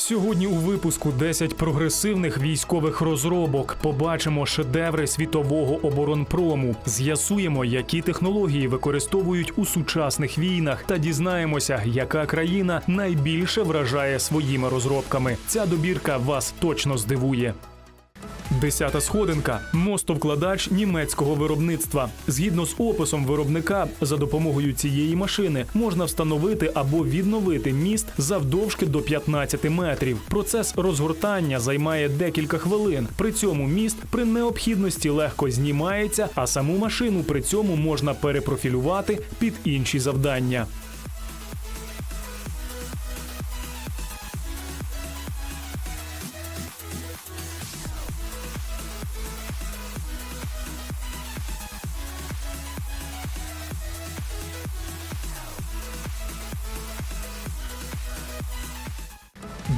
Сьогодні у випуску 10 прогресивних військових розробок. Побачимо шедеври світового оборонпрому. З'ясуємо, які технології використовують у сучасних війнах, та дізнаємося, яка країна найбільше вражає своїми розробками. Ця добірка вас точно здивує. Десята сходинка мостовкладач німецького виробництва. Згідно з описом виробника, за допомогою цієї машини можна встановити або відновити міст завдовжки до 15 метрів. Процес розгортання займає декілька хвилин. При цьому міст при необхідності легко знімається, а саму машину при цьому можна перепрофілювати під інші завдання.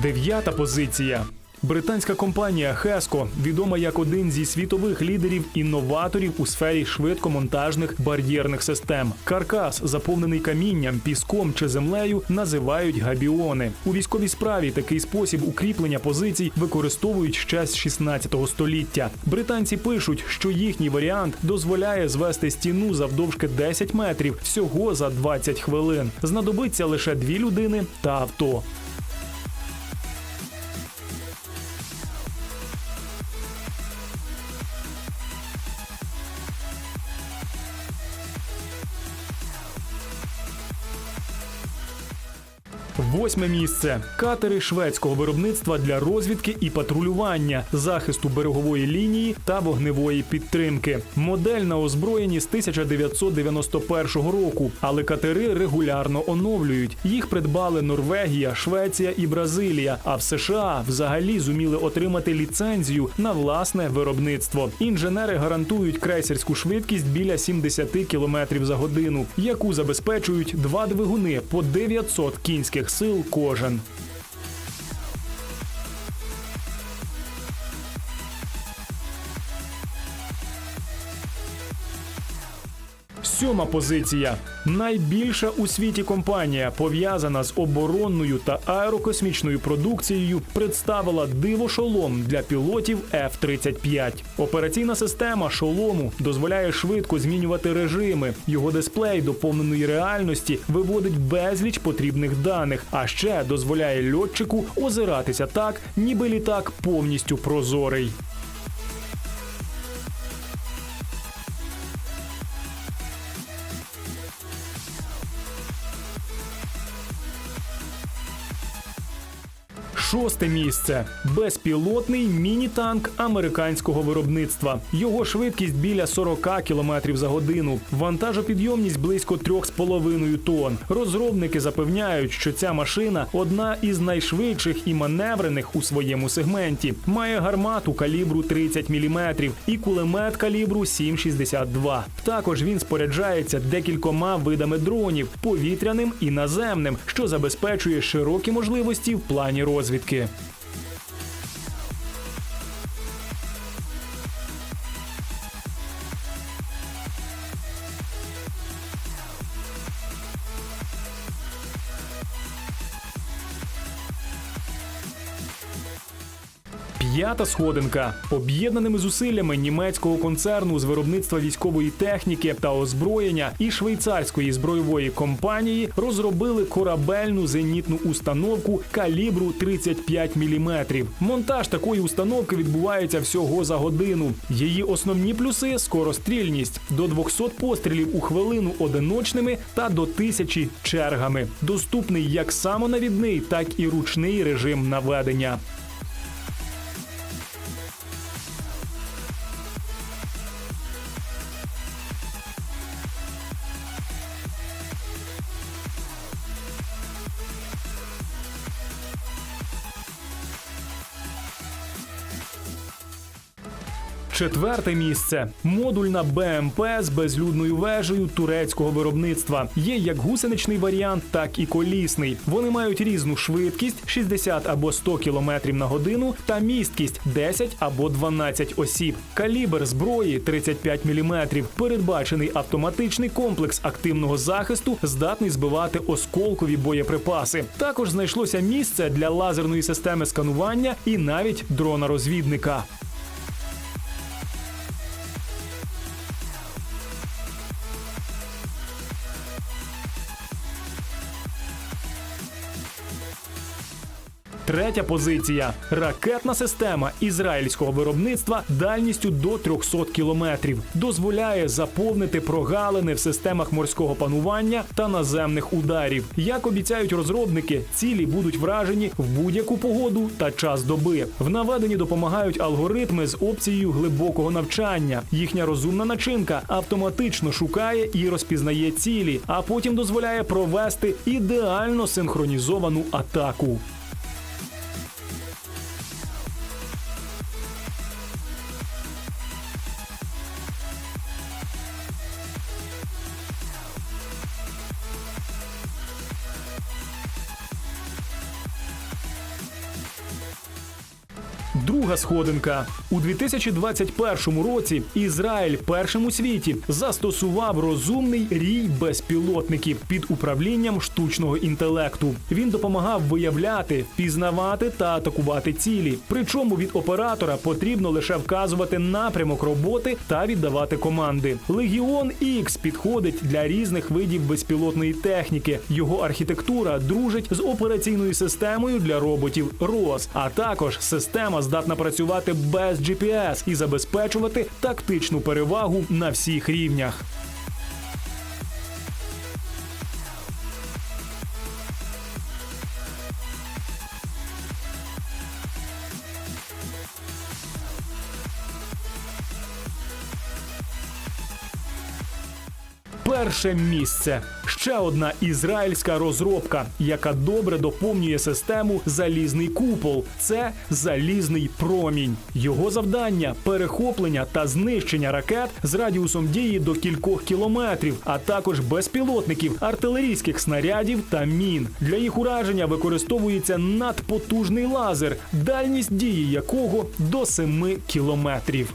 Дев'ята позиція. Британська компанія Хеско відома як один зі світових лідерів інноваторів у сфері швидкомонтажних бар'єрних систем. Каркас, заповнений камінням, піском чи землею, називають габіони. У військовій справі такий спосіб укріплення позицій використовують ще з 16 століття. Британці пишуть, що їхній варіант дозволяє звести стіну завдовжки 10 метрів всього за 20 хвилин. Знадобиться лише дві людини та авто. Восьме місце катери шведського виробництва для розвідки і патрулювання, захисту берегової лінії та вогневої підтримки. Модель на озброєнні з 1991 року, але катери регулярно оновлюють. Їх придбали Норвегія, Швеція і Бразилія. А в США взагалі зуміли отримати ліцензію на власне виробництво. Інженери гарантують крейсерську швидкість біля 70 км за годину, яку забезпечують два двигуни по 900 кінських сил кожен. Сьома позиція найбільша у світі компанія, пов'язана з оборонною та аерокосмічною продукцією, представила диво шолом для пілотів F-35. Операційна система шолому дозволяє швидко змінювати режими. Його дисплей доповненої реальності виводить безліч потрібних даних, а ще дозволяє льотчику озиратися так, ніби літак повністю прозорий. Шосте місце безпілотний міні-танк американського виробництва. Його швидкість біля 40 км за годину. Вантажопідйомність близько 3,5 тонн. Розробники запевняють, що ця машина одна із найшвидших і маневрених у своєму сегменті. Має гармату калібру 30 мм і кулемет калібру 7,62. Також він споряджається декількома видами дронів повітряним і наземним, що забезпечує широкі можливості в плані розвідки заробітки. П'ята сходинка об'єднаними зусиллями німецького концерну з виробництва військової техніки та озброєння і швейцарської збройової компанії розробили корабельну зенітну установку калібру 35 мм. Монтаж такої установки відбувається всього за годину. Її основні плюси скорострільність до 200 пострілів у хвилину одиночними та до тисячі чергами. Доступний як самонавідний, так і ручний режим наведення. Четверте місце модульна БМП з безлюдною вежею турецького виробництва. Є як гусеничний варіант, так і колісний. Вони мають різну швидкість 60 або 100 км на годину та місткість 10 або 12 осіб. Калібр зброї 35 мм. Передбачений автоматичний комплекс активного захисту, здатний збивати осколкові боєприпаси. Також знайшлося місце для лазерної системи сканування і навіть дрона розвідника. Третя позиція ракетна система ізраїльського виробництва дальністю до 300 кілометрів дозволяє заповнити прогалини в системах морського панування та наземних ударів. Як обіцяють розробники, цілі будуть вражені в будь-яку погоду та час доби. В наведенні допомагають алгоритми з опцією глибокого навчання. Їхня розумна начинка автоматично шукає і розпізнає цілі, а потім дозволяє провести ідеально синхронізовану атаку. Друга сходинка у 2021 році. Ізраїль першим у світі застосував розумний рій безпілотників під управлінням штучного інтелекту. Він допомагав виявляти, впізнавати та атакувати цілі. Причому від оператора потрібно лише вказувати напрямок роботи та віддавати команди. Легіон X підходить для різних видів безпілотної техніки. Його архітектура дружить з операційною системою для роботів ROS, а також система здатна працювати без GPS і забезпечувати тактичну перевагу на всіх рівнях. Перше місце ще одна ізраїльська розробка, яка добре доповнює систему залізний купол. Це залізний промінь. Його завдання перехоплення та знищення ракет з радіусом дії до кількох кілометрів, а також безпілотників, артилерійських снарядів та мін. Для їх ураження використовується надпотужний лазер, дальність дії якого до 7 кілометрів.